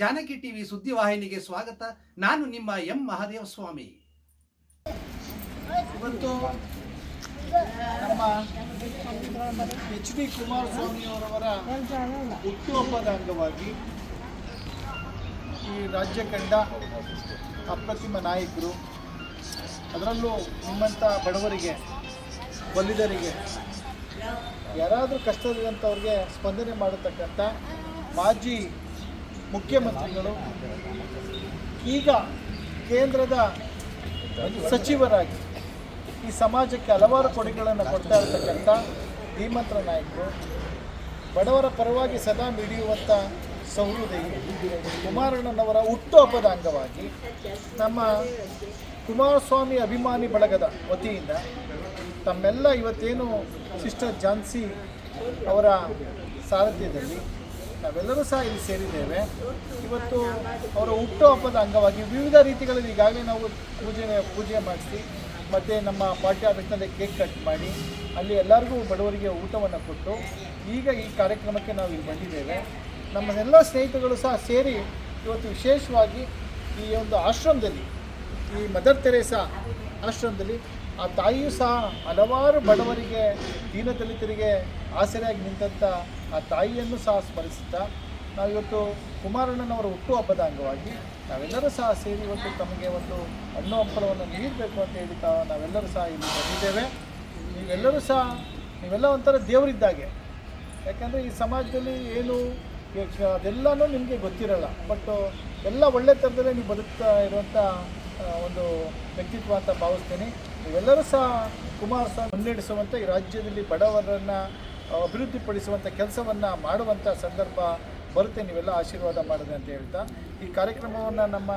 Janaki TV ಸುದ್ದಿವಾಹಿನಿಗೆ ಸ್ವಾಗತ. ನಾನು ನಿಮ್ಮ ಎಂ ಮಹಾದೇವ ಸ್ವಾಮಿ. ಇವತ್ತು ನಮ್ಮ ಎಚ್ ಡಿ ಕುಮಾರಸ್ವಾಮಿಯವರವರ ಹುಟ್ಟುಹಬ್ಬದ ಅಂಗವಾಗಿ ಈ ರಾಜ್ಯ ಕಂಡ ಅಪ್ರತಿಮ ನಾಯಕರು, ಅದರಲ್ಲೂ ನಿಮ್ಮಂಥ ಬಡವರಿಗೆ, ಬಲಿದರಿಗೆ, ಯಾರಾದರೂ ಕಷ್ಟದಂಥವ್ರಿಗೆ ಸ್ಪಂದನೆ ಮಾಡತಕ್ಕಂಥ ಮಾಜಿ ಮುಖ್ಯಮಂತ್ರಿಗಳು, ಈಗ ಕೇಂದ್ರದ ಸಚಿವರಾಗಿ ಈ ಸಮಾಜಕ್ಕೆ ಹಲವಾರು ಕೊಡುಗೆಗಳನ್ನು ಕೊಡ್ತಾ ಇರತಕ್ಕಂಥ ಧೀಮಂತ್ರ ನಾಯಕರು, ಬಡವರ ಪರವಾಗಿ ಸದಾ ಮಿಡಿಯುವಂಥ ಸಹೃದಯಿ ಕುಮಾರಣ್ಣನವರ ಹುಟ್ಟುಹಬ್ಬದ ಅಂಗವಾಗಿ ನಮ್ಮ ಕುಮಾರಸ್ವಾಮಿ ಅಭಿಮಾನಿ ಬಳಗದ ವತಿಯಿಂದ ತಮ್ಮೆಲ್ಲ ಇವತ್ತೇನು ಸಿಸ್ಟರ್ ಝಾನ್ಸಿ ಅವರ ಸಾರಥ್ಯದಲ್ಲಿ ನಾವೆಲ್ಲರೂ ಸಹ ಇಲ್ಲಿ ಸೇರಿದ್ದೇವೆ. ಇವತ್ತು ಅವರ ಹುಟ್ಟುಹಬ್ಬದ ಅಂಗವಾಗಿ ವಿವಿಧ ರೀತಿಗಳಲ್ಲಿ ಈಗಾಗಲೇ ನಾವು ಪೂಜೆ ಪೂಜೆ ಮಾಡಿಸಿ, ಮತ್ತು ನಮ್ಮ ಪಾರ್ಟಿ ಆಫೀಸ್ನಲ್ಲಿ ಕೇಕ್ ಕಟ್ ಮಾಡಿ, ಅಲ್ಲಿ ಎಲ್ಲರಿಗೂ ಬಡವರಿಗೆ ಊಟವನ್ನು ಕೊಟ್ಟು, ಈಗ ಈ ಕಾರ್ಯಕ್ರಮಕ್ಕೆ ನಾವು ಇಲ್ಲಿ ಬಂದಿದ್ದೇವೆ. ನಮ್ಮ ಎಲ್ಲ ಸ್ನೇಹಿತರುಗಳು ಸಹ ಸೇರಿ ಇವತ್ತು ವಿಶೇಷವಾಗಿ ಈ ಒಂದು ಆಶ್ರಮದಲ್ಲಿ, ಈ ಮದರ್ ತೆರೇಸಾ ಆಶ್ರಮದಲ್ಲಿ ಆ ತಾಯಿಯೂ ಸಹ ಹಲವಾರು ಬಡವರಿಗೆ ದೀನದಲಿತರಿಗೆ ಆಸರೆಯಾಗಿ ನಿಂತಂಥ ಆ ತಾಯಿಯನ್ನು ಸಹ ಸ್ಮರಿಸುತ್ತಾ, ನಾವಿವತ್ತು ಕುಮಾರಣ್ಣನವರ ಹುಟ್ಟುಹಬ್ಬದ ಅಂಗವಾಗಿ ನಾವೆಲ್ಲರೂ ಸಹ ಸೇರಿ ಇವತ್ತು ತಮಗೆ ಒಂದು ಹಣ್ಣು ಹಂಪಲವನ್ನು ನೀಡಬೇಕು ಅಂತ ಹೇಳಿ ನಾವೆಲ್ಲರೂ ಸಹ ಇಲ್ಲಿ ಬಂದಿದ್ದೇವೆ. ನೀವೆಲ್ಲರೂ ಸಹ, ನೀವೆಲ್ಲ ಒಂಥರ ದೇವರಿದ್ದಾಗೆ. ಯಾಕೆಂದರೆ ಈ ಸಮಾಜದಲ್ಲಿ ಏನು ಅದೆಲ್ಲನೂ ನಿಮಗೆ ಗೊತ್ತಿರಲ್ಲ. ಬಟ್ ಎಲ್ಲ ಒಳ್ಳೆ ಥರದಲ್ಲೇ ನೀವು ಬದುಕ್ತಾ ಇರುವಂಥ ಒಂದು ವ್ಯಕ್ತಿತ್ವ ಅಂತ ಭಾವಿಸ್ತೀನಿ. ನೀವೆಲ್ಲರೂ ಸಹ ಕುಮಾರಸ್ವಾಮಿ ಮುನ್ನಡೆಸುವಂಥ ಈ ರಾಜ್ಯದಲ್ಲಿ ಬಡವರನ್ನು ಅಭಿವೃದ್ಧಿಪಡಿಸುವಂಥ ಕೆಲಸವನ್ನು ಮಾಡುವಂಥ ಸಂದರ್ಭ ಬರುತ್ತೆ. ನೀವೆಲ್ಲ ಆಶೀರ್ವಾದ ಮಾಡಿದೆ ಅಂತ ಹೇಳ್ತಾ. ಈ ಕಾರ್ಯಕ್ರಮವನ್ನು ನಮ್ಮ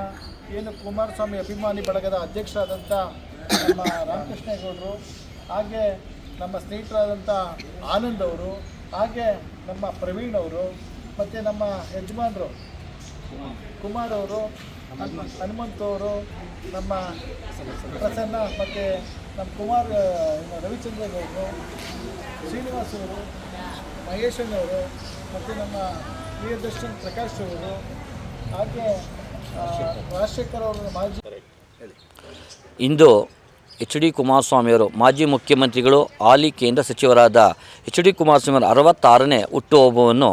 ಏನು ಕುಮಾರಸ್ವಾಮಿ ಅಭಿಮಾನಿ ಬಳಗದ ಅಧ್ಯಕ್ಷರಾದಂಥ ನಮ್ಮ ರಾಮಕೃಷ್ಣೇಗೌಡರು ಹಾಗೆ ನಮ್ಮ ಸ್ನೇಹಿತರಾದಂಥ ಆನಂದ್ ಅವರು, ಹಾಗೆ ನಮ್ಮ ಪ್ರವೀಣ್ ಅವರು, ಮತ್ತು ನಮ್ಮ ಯಜಮಾನರು ಕುಮಾರ್ ಅವರು ಹನುಮ- ಹನುಮಂತ್ ಅವರು ನಮ್ಮ ಪ್ರಸನ್ನ ಮತ್ತು ನಮ್ಮ ಕುಮಾರ್ ರವಿಚಂದ್ರಗೌಡರು ಶ್ರೀನಿವಾಸ್ ಅವರು ಮಹೇಶನವರು ಮತ್ತು ನಮ್ಮ ಪ್ರಿಯದರ್ಶನ್ ಪ್ರಕಾಶ್ ಅವರು, ಹಾಗೆ ರಾಜಶೇಖರ್ ಅವರು ಮಾಜಿ ಇಂದು ಎಚ್ ಡಿ ಕುಮಾರಸ್ವಾಮಿಯವರು ಮಾಜಿ ಮುಖ್ಯಮಂತ್ರಿಗಳು, ಹಾಲಿ ಕೇಂದ್ರ ಸಚಿವರಾದ ಎಚ್ ಡಿ ಕುಮಾರಸ್ವಾಮಿಯವರ ಅರವತ್ತಾರನೇ ಹುಟ್ಟುಹಬ್ಬವನ್ನು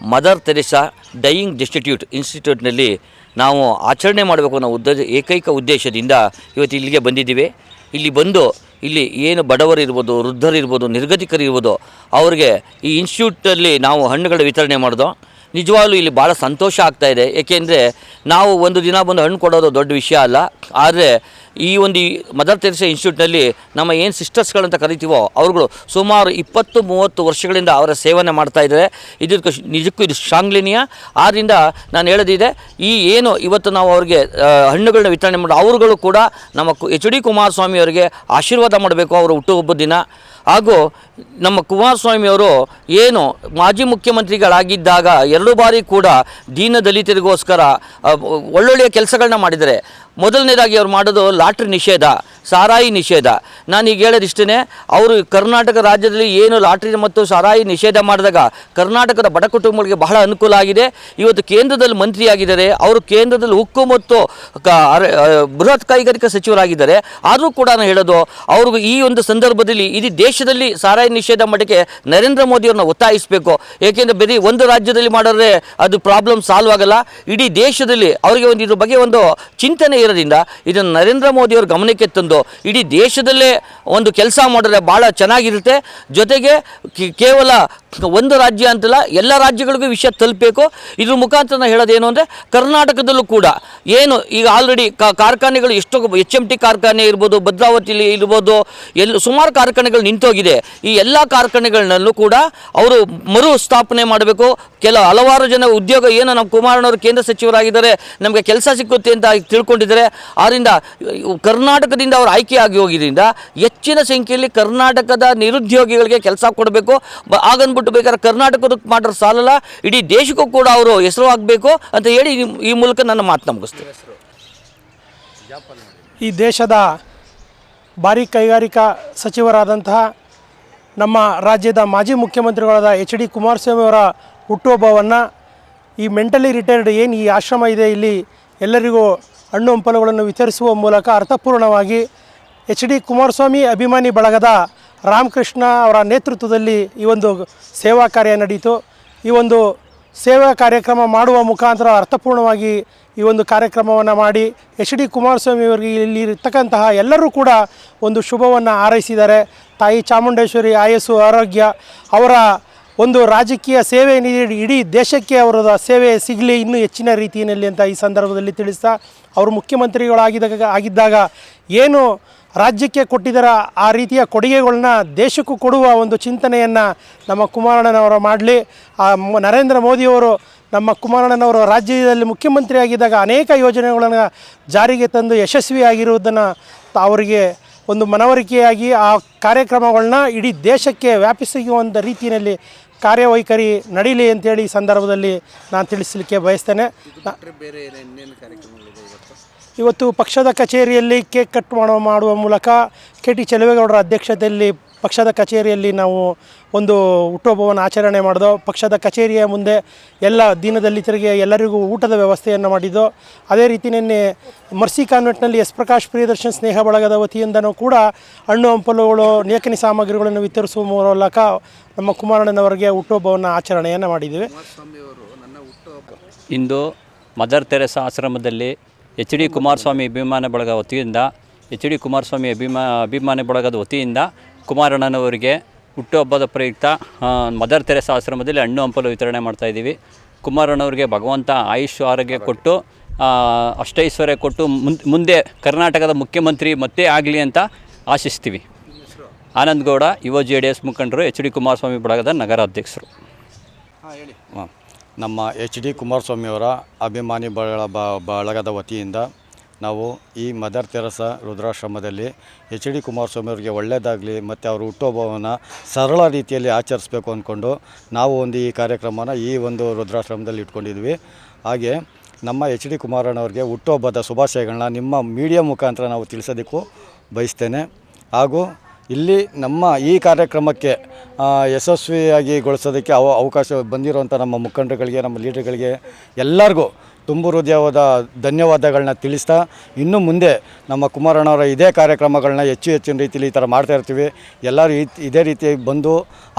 ಮದರ್ ತೆರೆಸಾ ಡೈಯಿಂಗ್ ಡಿಸ್ಟಿಟ್ಯೂಟ್ ಇನ್ಸ್ಟಿಟ್ಯೂಟ್ನಲ್ಲಿ ನಾವು ಆಚರಣೆ ಮಾಡಬೇಕು ಅನ್ನೋ ಉದ್ದ ಏಕೈಕ ಉದ್ದೇಶದಿಂದ ಇವತ್ತು ಇಲ್ಲಿಗೆ ಬಂದಿದ್ದೀವಿ. ಇಲ್ಲಿ ಬಂದು ಇಲ್ಲಿ ಏನು ಬಡವರಿರ್ಬೋದು ವೃದ್ಧರಿರ್ಬೋದು ನಿರ್ಗತಿಕರಿರ್ಬೋದು ಅವ್ರಿಗೆ ಈ ಇನ್ಸ್ಟಿಟ್ಯೂಟಲ್ಲಿ ನಾವು ಹಣ್ಣುಗಳ ವಿತರಣೆ ಮಾಡಿದೋ, ನಿಜವಾಗ್ಲೂ ಇಲ್ಲಿ ಭಾಳ ಸಂತೋಷ ಆಗ್ತಾಯಿದೆ ಏಕೆಂದರೆ ನಾವು ಒಂದು ದಿನ ಬಂದು ಹಣ್ಣು ಕೊಡೋದು ದೊಡ್ಡ ವಿಷಯ ಅಲ್ಲ. ಆದರೆ ಈ ಒಂದು ಮದರ್ ತೆರೆಸಾ ಇನ್ಸ್ಟಿಟ್ಯೂಟ್ನಲ್ಲಿ ನಮ್ಮ ಏನು ಸಿಸ್ಟರ್ಸ್ಗಳಂತ ಕರಿತೀವೋ ಅವರುಗಳು ಸುಮಾರು ಇಪ್ಪತ್ತು ಮೂವತ್ತು ವರ್ಷಗಳಿಂದ ಅವರ ಸೇವನೆ ಮಾಡ್ತಾ ಇದ್ದಾರೆ. ಇದಕ್ಕೆ ನಿಜಕ್ಕೂ ಇದು ಶಾಂಗ್ಲಿನಿಯ ಆದ್ದರಿಂದ ನಾನು ಹೇಳೋದಿದೆ, ಈ ಏನು ಇವತ್ತು ನಾವು ಅವ್ರಿಗೆ ಹಣ್ಣುಗಳನ್ನ ವಿತರಣೆ ಮಾಡಿ, ಅವರುಗಳು ಕೂಡ ನಮ್ಮ ಎಚ್ ಡಿ ಕುಮಾರಸ್ವಾಮಿ ಅವರಿಗೆ ಆಶೀರ್ವಾದ ಮಾಡಬೇಕು ಅವರು ಹುಟ್ಟುಹಬ್ಬದ ದಿನ. ಹಾಗೂ ನಮ್ಮ ಕುಮಾರಸ್ವಾಮಿಯವರು ಏನು ಮಾಜಿ ಮುಖ್ಯಮಂತ್ರಿಗಳಾಗಿದ್ದಾಗ ಎರಡು ಬಾರಿ ಕೂಡ ದೀನ ದಲಿತರಿಗೋಸ್ಕರ ಒಳ್ಳೊಳ್ಳೆಯ ಕೆಲಸಗಳನ್ನ ಮಾಡಿದ್ದಾರೆ. ಮೊದಲನೇದಾಗಿ ಅವ್ರು ಮಾಡೋದು ಲಾಟ್ರಿ ನಿಷೇಧ. ಸಾರಾಯಿ ನಿಷೇಧ. ನಾನೀಗ ಹೇಳೋದಿಷ್ಟೇ ಅವರು ಕರ್ನಾಟಕ ರಾಜ್ಯದಲ್ಲಿ ಏನು ಲಾಟ್ರಿ ಮತ್ತು ಸಾರಾಯಿ ನಿಷೇಧ ಮಾಡಿದಾಗ ಕರ್ನಾಟಕದ ಬಡ ಕುಟುಂಬಗಳಿಗೆ ಬಹಳ ಅನುಕೂಲ ಆಗಿದೆ. ಇವತ್ತು ಕೇಂದ್ರದಲ್ಲಿ ಮಂತ್ರಿಯಾಗಿದ್ದಾರೆ, ಅವರು ಕೇಂದ್ರದಲ್ಲಿ ಉಕ್ಕು ಮತ್ತು ಬೃಹತ್ ಕೈಗಾರಿಕಾ ಸಚಿವರಾಗಿದ್ದಾರೆ. ಆದರೂ ಕೂಡ ನಾನು ಹೇಳೋದು, ಅವ್ರಿಗೂ ಈ ಒಂದು ಸಂದರ್ಭದಲ್ಲಿ ಇಡೀ ದೇಶದಲ್ಲಿ ಸಾರಾಯಿ ನಿಷೇಧ ಮಾಡಕ್ಕೆ ನರೇಂದ್ರ ಮೋದಿಯವ್ರನ್ನ ಒತ್ತಾಯಿಸಬೇಕು. ಏಕೆಂದರೆ ಬರೀ ಒಂದು ರಾಜ್ಯದಲ್ಲಿ ಮಾಡಿದ್ರೆ ಅದು ಪ್ರಾಬ್ಲಮ್ ಸಾಲ್ವ್ ಆಗಲ್ಲ. ಇಡೀ ದೇಶದಲ್ಲಿ ಅವರಿಗೆ ಒಂದು ಇದ್ರ ಬಗ್ಗೆ ಒಂದು ಚಿಂತನೆ ಇರೋದ್ರಿಂದ ಇದನ್ನು ನರೇಂದ್ರ ಮೋದಿಯವ್ರ ಗಮನಕ್ಕೆ ತಂದು ಇಡೀ ದೇಶದಲ್ಲೇ ಒಂದು ಕೆಲಸ ಮಾಡಿದ್ರೆ ಭಾಳ ಚೆನ್ನಾಗಿರುತ್ತೆ. ಜೊತೆಗೆ ಕೇವಲ ಒಂದು ರಾಜ್ಯ ಅಂತಲ್ಲ ಎಲ್ಲ ರಾಜ್ಯಗಳಿಗೂ ವಿಷಯ ತಲುಪಬೇಕು. ಇದ್ರ ಮುಖಾಂತರ ನಾನು ಹೇಳೋದೇನು ಅಂದರೆ ಕರ್ನಾಟಕದಲ್ಲೂ ಕೂಡ ಏನು ಈಗ ಆಲ್ರೆಡಿ ಕಾರ್ಖಾನೆಗಳು ಎಷ್ಟೋ ಎಚ್ ಎಂ ಟಿ ಕಾರ್ಖಾನೆ ಇರ್ಬೋದು ಭದ್ರಾವತಿಲಿ ಇರ್ಬೋದು, ಎಲ್ಲ ಸುಮಾರು ಕಾರ್ಖಾನೆಗಳು ನಿಂತೋಗಿದೆ. ಈ ಎಲ್ಲ ಕಾರ್ಖಾನೆಗಳನ್ನಲ್ಲೂ ಕೂಡ ಅವರು ಮರು ಸ್ಥಾಪನೆ ಮಾಡಬೇಕು. ಕೆಲ ಹಲವಾರು ಜನ ಉದ್ಯೋಗ ಏನು ನಮ್ಮ ಕುಮಾರಣ್ಣವರು ಕೇಂದ್ರ ಸಚಿವರಾಗಿದ್ದಾರೆ, ನಮಗೆ ಕೆಲಸ ಸಿಕ್ಕುತ್ತೆ ಅಂತ ತಿಳ್ಕೊಂಡಿದ್ದಾರೆ. ಆದ್ದರಿಂದ ಕರ್ನಾಟಕದಿಂದ ಅವರು ಆಯ್ಕೆಯಾಗಿ ಹೋಗಿದ್ದರಿಂದ ಹೆಚ್ಚಿನ ಸಂಖ್ಯೆಯಲ್ಲಿ ಕರ್ನಾಟಕದ ನಿರುದ್ಯೋಗಿಗಳಿಗೆ ಕೆಲಸ ಕೊಡಬೇಕು. ಆಗನ್ಬಿಟ್ಟು ಬೇಕಾದ್ರೆ ಕರ್ನಾಟಕದಕ್ಕೆ ಮಾತ್ರ ಸಾಲಲ್ಲ, ಇಡೀ ದೇಶಕ್ಕೂ ಕೂಡ ಅವರು ಹೆಸರು ಆಗಬೇಕು ಅಂತ ಹೇಳಿ ಈ- ಮೂಲಕ ನನ್ನ ಮಾತು ಮುಗಿಸ್ತೀನಿ ಈ ದೇಶದ ಭಾರಿ ಕೈಗಾರಿಕಾ ಸಚಿವರಾದಂತಹ ನಮ್ಮ ರಾಜ್ಯದ ಮಾಜಿ ಮುಖ್ಯಮಂತ್ರಿಗಳಾದ ಎಚ್ ಡಿ ಕುಮಾರಸ್ವಾಮಿ ಅವರ ಹುಟ್ಟುಹಬ್ಬವನ್ನು ಈ ಮೆಂಟಲಿ ರಿಟೈರ್ಡ್ ಏನು ಈ ಆಶ್ರಮ ಇದೆ, ಇಲ್ಲಿ ಎಲ್ಲರಿಗೂ ಹಣ್ಣು ಹಂಪಲುಗಳನ್ನು ವಿತರಿಸುವ ಮೂಲಕ ಅರ್ಥಪೂರ್ಣವಾಗಿ ಎಚ್ ಡಿ ಕುಮಾರಸ್ವಾಮಿ ಅಭಿಮಾನಿ ಬಳಗದ ರಾಮಕೃಷ್ಣ ಅವರ ನೇತೃತ್ವದಲ್ಲಿ ಈ ಒಂದು ಸೇವಾ ಕಾರ್ಯ ನಡೀತು. ಈ ಒಂದು ಸೇವಾ ಕಾರ್ಯಕ್ರಮ ಮಾಡುವ ಮುಖಾಂತರ ಅರ್ಥಪೂರ್ಣವಾಗಿ ಈ ಒಂದು ಕಾರ್ಯಕ್ರಮವನ್ನು ಮಾಡಿ ಎಚ್ ಡಿ ಕುಮಾರಸ್ವಾಮಿ ಅವರಿಗೆ ಇಲ್ಲಿ ಇರ್ತಕ್ಕಂತಹ ಎಲ್ಲರೂ ಕೂಡ ಒಂದು ಶುಭವನ್ನು ಹಾರೈಸಿದ್ದಾರೆ. ತಾಯಿ ಚಾಮುಂಡೇಶ್ವರಿ ಆಯಸ್ಸು ಆರೋಗ್ಯ, ಅವರ ಒಂದು ರಾಜಕೀಯ ಸೇವೆ ನೀಡಿ, ಇಡೀ ದೇಶಕ್ಕೆ ಅವರ ಸೇವೆ ಸಿಗಲಿ ಇನ್ನೂ ಹೆಚ್ಚಿನ ರೀತಿಯಲ್ಲಿ ಅಂತ ಈ ಸಂದರ್ಭದಲ್ಲಿ ತಿಳಿಸ್ತಾ, ಅವರು ಮುಖ್ಯಮಂತ್ರಿಗಳಾಗಿದ್ದಾಗ, ಆಗಿದ್ದಾಗ ಏನು ರಾಜ್ಯಕ್ಕೆ ಕೊಟ್ಟಿದ್ದರ ಆ ರೀತಿಯ ಕೊಡುಗೆಗಳನ್ನ ದೇಶಕ್ಕೂ ಕೊಡುವ ಒಂದು ಚಿಂತನೆಯನ್ನು ನಮ್ಮ ಕುಮಾರಣ್ಣನವರು ಮಾಡಲಿ. ಆ ನರೇಂದ್ರ ಮೋದಿಯವರು ನಮ್ಮ ಕುಮಾರಣ್ಣನವರು ರಾಜ್ಯದಲ್ಲಿ ಮುಖ್ಯಮಂತ್ರಿಯಾಗಿದ್ದಾಗ ಅನೇಕ ಯೋಜನೆಗಳನ್ನು ಜಾರಿಗೆ ತಂದು ಯಶಸ್ವಿಯಾಗಿರುವುದನ್ನು ಅವರಿಗೆ ಒಂದು ಮನವರಿಕೆಯಾಗಿ ಆ ಕಾರ್ಯಕ್ರಮಗಳನ್ನ ಇಡೀ ದೇಶಕ್ಕೆ ವ್ಯಾಪಿಸುವಂಥ ರೀತಿಯಲ್ಲಿ ಕಾರ್ಯವೈಖರಿ ನಡೀಲಿ ಅಂತೇಳಿ ಈ ಸಂದರ್ಭದಲ್ಲಿ ನಾನು ತಿಳಿಸಲಿಕ್ಕೆ ಬಯಸ್ತೇನೆ. ಬೇರೆ ಇವತ್ತು ಪಕ್ಷದ ಕಚೇರಿಯಲ್ಲಿ ಕೇಕ್ ಕಟ್ ಮಾಡೋ, ಮಾಡುವ ಮೂಲಕ ಕೆ ಟಿ ಚೆಲುವೇಗೌಡರ ಅಧ್ಯಕ್ಷತೆಯಲ್ಲಿ ಪಕ್ಷದ ಕಚೇರಿಯಲ್ಲಿ ನಾವು ಒಂದು ಹುಟ್ಟುಹಬ್ಬವನ್ನು ಆಚರಣೆ ಮಾಡಿದೋ, ಪಕ್ಷದ ಕಚೇರಿಯ ಮುಂದೆ ಎಲ್ಲ ದಿನದಲ್ಲಿ ತಿರುಗಿ ಎಲ್ಲರಿಗೂ ಊಟದ ವ್ಯವಸ್ಥೆಯನ್ನು ಮಾಡಿದ್ದು ಅದೇ ರೀತಿ ನಿನ್ನೆ ಮರ್ಸಿ ಕಾನ್ವೆಂಟ್ನಲ್ಲಿ ಎಸ್ ಪ್ರಕಾಶ್ ಪ್ರಿಯದರ್ಶನ್ ಸ್ನೇಹ ಬಳಗದ ವತಿಯಿಂದನೂ ಕೂಡ ಹಣ್ಣು, ಹಂಪಲುಗಳು, ನೇಕನಿ ಸಾಮಗ್ರಿಗಳನ್ನು ವಿತರಿಸುವ ಮೂಲಕ ನಮ್ಮ ಕುಮಾರಣ್ಣನವರಿಗೆ ಹುಟ್ಟುಹಬ್ಬವನ್ನು ಆಚರಣೆಯನ್ನು ಮಾಡಿದ್ದೀವಿ. ಇಂದು ಮದರ್ ತೆರೆಸಾ ಆಶ್ರಮದಲ್ಲಿ ಎಚ್ ಡಿ ಕುಮಾರಸ್ವಾಮಿ ಅಭಿಮಾನ ಬಳಗ ವತಿಯಿಂದ ಎಚ್ ಡಿ ಕುಮಾರಸ್ವಾಮಿ ಅಭಿಮಾ ಅಭಿಮಾನ ಬಳಗದ ವತಿಯಿಂದ ಕುಮಾರಣ್ಣನವರಿಗೆ ಹುಟ್ಟುಹಬ್ಬದ ಪ್ರಯುಕ್ತ ಮದರ್ ತೆರೆಸ ಆಶ್ರಮದಲ್ಲಿ ಹಣ್ಣು ಹಂಪಲು ವಿತರಣೆ ಮಾಡ್ತಾಯಿದ್ದೀವಿ ಕುಮಾರಣ್ಣವ್ರಿಗೆ ಭಗವಂತ ಆಯುಷ್ ಆರೋಗ್ಯ ಕೊಟ್ಟು ಅಷ್ಟೈಶ್ವರ್ಯ ಕೊಟ್ಟು ಮುಂದೆ ಮುಂದೆ ಕರ್ನಾಟಕದ ಮುಖ್ಯಮಂತ್ರಿ ಮತ್ತೆ ಆಗಲಿ ಅಂತ ಆಶಿಸ್ತೀವಿ. ಆನಂದಗೌಡ ಯುವ ಜೆ ಡಿ ಎಸ್ ಮುಖಂಡರು ಎಚ್ ಡಿ ಕುಮಾರಸ್ವಾಮಿ ಬಳಗದ ನಗರಾಧ್ಯಕ್ಷರು. ಹೇಳಿ. ಹಾಂ. ನಮ್ಮ ಎಚ್ ಡಿ ಕುಮಾರಸ್ವಾಮಿಯವರ ಅಭಿಮಾನಿ ಬಳ ಬಳಗದ ವತಿಯಿಂದ ನಾವು ಈ ಮದರ್ ತೆರಸ ರುದ್ರಾಶ್ರಮದಲ್ಲಿ ಎಚ್ ಡಿ ಕುಮಾರಸ್ವಾಮಿಯವರಿಗೆ ಒಳ್ಳೆಯದಾಗಲಿ ಮತ್ತು ಅವ್ರ ಹುಟ್ಟುಹಬ್ಬವನ್ನು ಸರಳ ರೀತಿಯಲ್ಲಿ ಆಚರಿಸ್ಬೇಕು ಅಂದ್ಕೊಂಡು ನಾವು ಒಂದು ಈ ಕಾರ್ಯಕ್ರಮನ ಈ ಒಂದು ರುದ್ರಾಶ್ರಮದಲ್ಲಿ ಇಟ್ಕೊಂಡಿದ್ವಿ. ಹಾಗೆ ನಮ್ಮ ಎಚ್ ಡಿ ಕುಮಾರಣ್ಣವ್ರಿಗೆ ಹುಟ್ಟುಹಬ್ಬದ ಶುಭಾಶಯಗಳನ್ನ ನಿಮ್ಮ ಮೀಡಿಯಾ ಮುಖಾಂತರ ನಾವು ತಿಳಿಸೋದಕ್ಕೂ ಬಯಸ್ತೇನೆ. ಹಾಗೂ ಇಲ್ಲಿ ನಮ್ಮ ಈ ಕಾರ್ಯಕ್ರಮಕ್ಕೆ ಯಶಸ್ವಿಯಾಗಿ ಗೊಳಿಸೋದಕ್ಕೆ ಅವ, ಅವಕಾಶ ಬಂದಿರುವಂಥ ನಮ್ಮ ಮುಖಂಡರುಗಳಿಗೆ, ನಮ್ಮ ಲೀಡರ್ಗಳಿಗೆ ಎಲ್ಲರಿಗೂ ತುಂಬು ಹೃದಯವಾದ ಧನ್ಯವಾದಗಳನ್ನ ತಿಳಿಸ್ತಾ, ಇನ್ನು ಮುಂದೆ ನಮ್ಮ ಕುಮಾರಣ್ಣವರ ಇದೇ ಕಾರ್ಯಕ್ರಮಗಳನ್ನ ಹೆಚ್ಚು ಹೆಚ್ಚಿನ ರೀತಿಯಲ್ಲಿ ಈ ಥರ ಮಾಡ್ತಾ ಇರ್ತೀವಿ. ಎಲ್ಲರೂ ಇದೇ ರೀತಿ ಬಂದು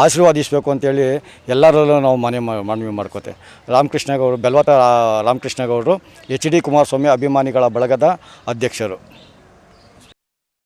ಆಶೀರ್ವಾದಿಸಬೇಕು ಅಂತೇಳಿ ಎಲ್ಲರಲ್ಲೂ ನಾವು ಮನೆ ಮನವಿ ಮಾಡ್ಕೋತೆ. ರಾಮಕೃಷ್ಣ ಗೌಡರು ಬೆಲ್ವತ ರಾಮಕೃಷ್ಣಗೌಡರು, ಎಚ್ ಡಿ ಕುಮಾರಸ್ವಾಮಿ ಅಭಿಮಾನಿಗಳ ಬಳಗದ ಅಧ್ಯಕ್ಷರು.